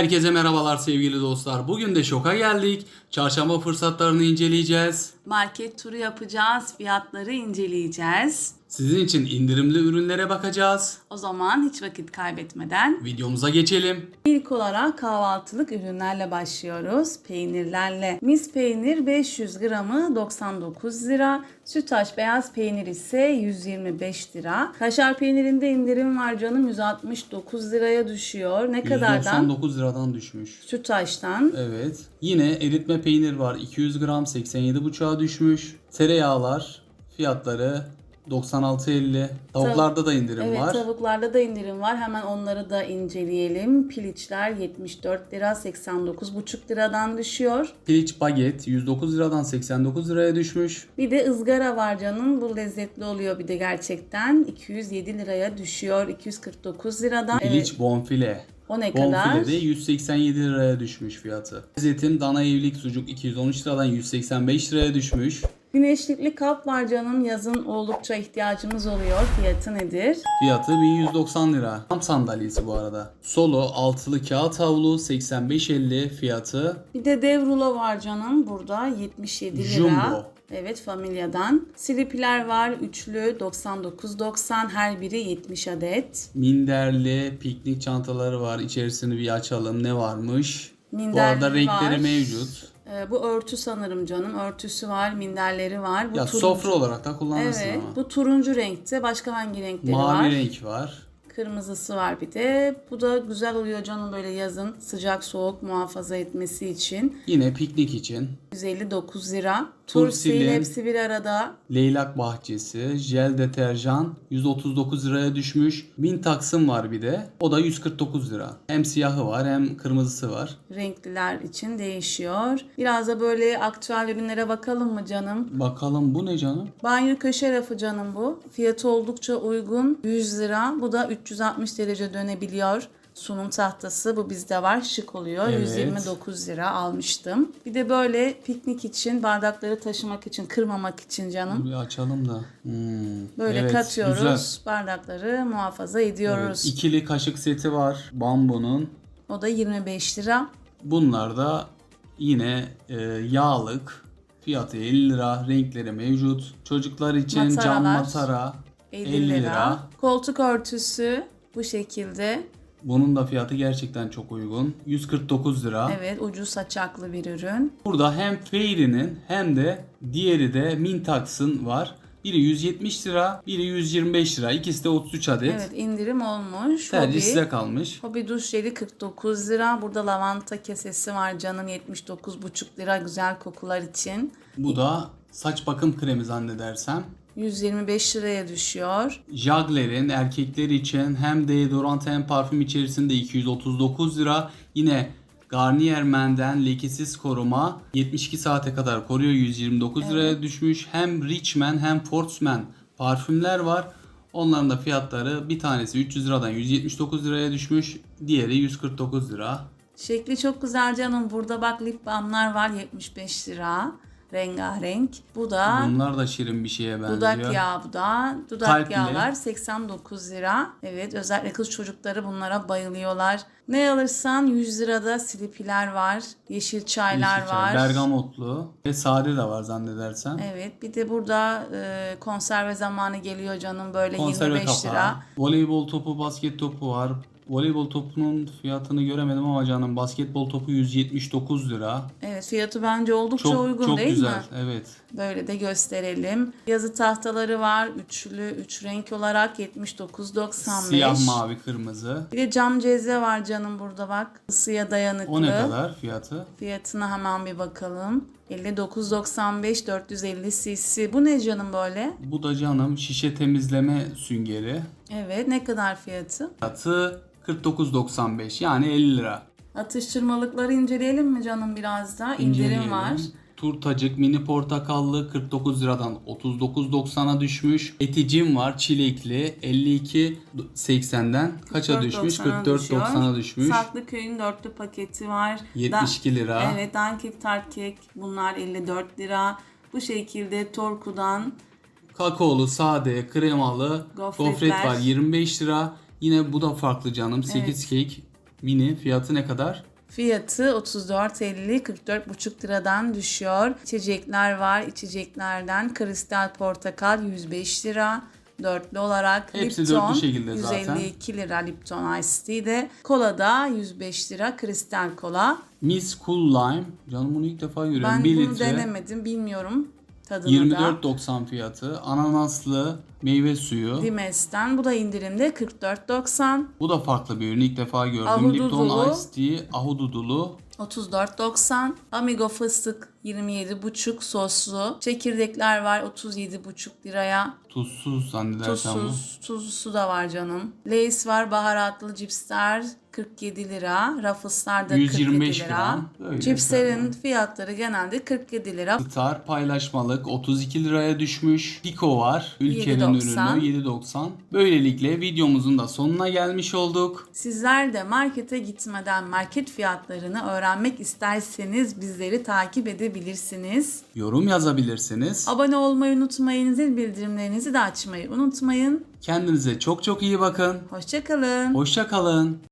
Herkese merhabalar sevgili dostlar. Bugün de şoka geldik. Çarşamba fırsatlarını inceleyeceğiz. Market turu yapacağız, fiyatları inceleyeceğiz. Sizin için indirimli ürünlere bakacağız. O zaman hiç vakit kaybetmeden Videomuza geçelim. ilk olarak kahvaltılık ürünlerle başlıyoruz. Peynirlerle. Mis peynir 500 gramı 99 lira. Sütaş beyaz peynir ise 125 lira. Kaşar peynirinde indirim var canım 169 liraya düşüyor. Ne kadardan? 199 liradan düşmüş. Sütaş'tan. Evet. Yine eritme peynir var. 200 gram 87,5'a düşmüş. Tereyağlar fiyatları 96.50. Tavuklarda da indirim Evet var. tavuklarda da indirim var. Hemen onları da inceleyelim. Piliçler 74 lira 89,5 liradan düşüyor. Piliç baget 109 liradan 89 liraya düşmüş. Bir de ızgara var canım. Bu lezzetli oluyor bir de gerçekten. 207 liraya düşüyor. 249 liradan. Piliç bonfile. O ne kadar? Bonfile de 187 liraya düşmüş fiyatı. Zeytin dana evlilik sucuk 213 liradan 185 liraya düşmüş. Güneşlikli kap var canım. Yazın oldukça ihtiyacımız oluyor. Fiyatı nedir? Fiyatı 1190 lira. Tam sandalyesi bu arada. Solo altılı kağıt havlu 85.50 fiyatı. Bir de dev rulo var canım burada 77 lira. Jumbo. Evet familyadan. Slipiler var üçlü 99.90 her biri 70 adet. Minderli piknik çantaları var. İçerisini bir açalım. Ne varmış? bu Minderli arada renkleri var. mevcut. Ee, bu örtü sanırım canım. Örtüsü var, minderleri var. Bu Ya turuncu- sofra olarak da kullanırsın Evet. ama. Bu turuncu renkte. Başka hangi renkleri Mavi var? renk var. Kırmızısı var bir de. Bu da güzel oluyor canım böyle yazın sıcak soğuk muhafaza etmesi için. Yine piknik için. 159 lira. Tursil hepsi bir arada. Leylak bahçesi, jel deterjan 139 liraya düşmüş. Min taksım var bir de. O da 149 lira. Hem siyahı var hem kırmızısı var. Renkliler için değişiyor. Biraz da böyle aktüel ürünlere bakalım mı canım? Bakalım bu ne canım? Banyo köşe rafı canım bu. Fiyatı oldukça uygun. 100 lira. Bu da 360 derece dönebiliyor. Sunum tahtası bu bizde var. Şık oluyor. Evet. 129 lira almıştım. Bir de böyle piknik için bardakları taşımak için kırmamak için canım. Bir açalım da. Hmm, Böyle evet, katıyoruz. güzel. Bardakları muhafaza ediyoruz. Evet, ikili kaşık seti var. Bambunun. O da 25 lira. Bunlar da yine e, yağlık. Fiyatı 50 lira. Renkleri mevcut. Çocuklar için cam Mataralar. matara 50, 50 lira. lira. Koltuk örtüsü bu şekilde. Bunun da fiyatı gerçekten çok uygun. 149 lira. Evet ucuz saçaklı bir ürün. Burada hem Fairy'nin hem de diğeri de Mintax'ın var. Biri 170 lira, biri 125 lira. İkisi de 33 adet. Evet indirim olmuş. Tercih Hobi. size kalmış. Hobi duş jeli 49 lira. Burada lavanta kesesi var canım 79,5 lira güzel kokular için. Bu da saç bakım kremi zannedersem. 125 liraya düşüyor. Jagler'in erkekler için hem deodorant hem parfüm içerisinde 239 lira. Yine Garnier Men'den lekesiz koruma 72 saate kadar koruyor 129 liraya düşmüş. Hem Richman hem Fortsman parfümler var. Onların da fiyatları bir tanesi 300 liradan 179 liraya düşmüş. Diğeri 149 lira. Şekli çok güzel canım. Burada bak lip balmlar var 75 lira. Rengarenk. Bu da Bunlar da şirin bir şeye benziyor. dudak yağı bu da. Dudak Kalpli. yağlar 89 lira. Evet özellikle kız çocukları bunlara bayılıyorlar. Ne alırsan 100 lirada slipiler var. Yeşil çaylar Yeşil çay, var. Bergamotlu ve sade de var zannedersem. Evet bir de burada e, konserve zamanı geliyor canım böyle Konserve 25 kapağı. lira. Voleybol topu, basket topu var. Voleybol topunun fiyatını göremedim ama canım basketbol topu 179 lira. Evet fiyatı bence oldukça Çok uygun çok değil güzel. mi? Evet. Böyle de gösterelim. Yazı tahtaları var. Üçlü, üç renk olarak 79.95. Siyah, mavi, kırmızı. Bir de cam ceze var canım burada bak. Isıya dayanıklı. O ne kadar fiyatı? Fiyatına hemen bir bakalım. 59.95 450 cc. Bu ne canım böyle? Bu da canım şişe temizleme süngeri. Evet ne kadar fiyatı? Fiyatı 49.95 yani 50 lira. Atıştırmalıkları inceleyelim mi canım biraz daha? İndirim var. Turtacık mini portakallı 49 liradan 39.90'a düşmüş. Eticim var çilekli 52.80'den kaça düşmüş? 44.90'a 44.90'a düşmüş. Saklı köyün dörtlü paketi var. 72 lira. Evet Dunkirk tart kek bunlar 54 lira. Bu şekilde Torku'dan Kakaolu, sade, kremalı Gofretler. gofret var 25 lira. Yine bu da farklı canım. 8 kek mini fiyatı ne kadar? Fiyatı 34.50 44,5 liradan düşüyor. İçecekler var. İçeceklerden kristal portakal 105 lira. Dörtlü olarak Hepsi Lipton dörtlü şekilde zaten. 152 lira Lipton Ice Tea'de. Kola da 105 lira kristal kola. Miss Cool Lime. Canım bunu ilk defa görüyorum. Ben 1 bunu litre. denemedim bilmiyorum tadını da. 24.90 fiyatı. Ananaslı meyve suyu. Dimes'ten bu da indirimde 44.90. Bu da farklı bir ürün. İlk defa gördüm. Ahududulu. Lipton Ice Tea ahududulu. 34.90. Amigo fıstık 27,5 soslu. Çekirdekler var 37,5 liraya. Tuzsuz zannedersem bu. Tuzsuz, tuzlusu da var canım. Lays var baharatlı cipsler 47 lira. Ruffles'lar da 125 47 lira. Öyle Cipslerin efendim. fiyatları genelde 47 lira. Star paylaşmalık 32 liraya düşmüş. Pico var. Ülkenin 7.90. ürünü 7.90. Böylelikle videomuzun da sonuna gelmiş olduk. Sizler de markete gitmeden market fiyatlarını öğrenmek isterseniz bizleri takip edebilirsiniz. Yorum yazabilirsiniz. Abone olmayı unutmayın, zil bildirimlerinizi de açmayı unutmayın. Kendinize çok çok iyi bakın. Hoşçakalın. Hoşça kalın.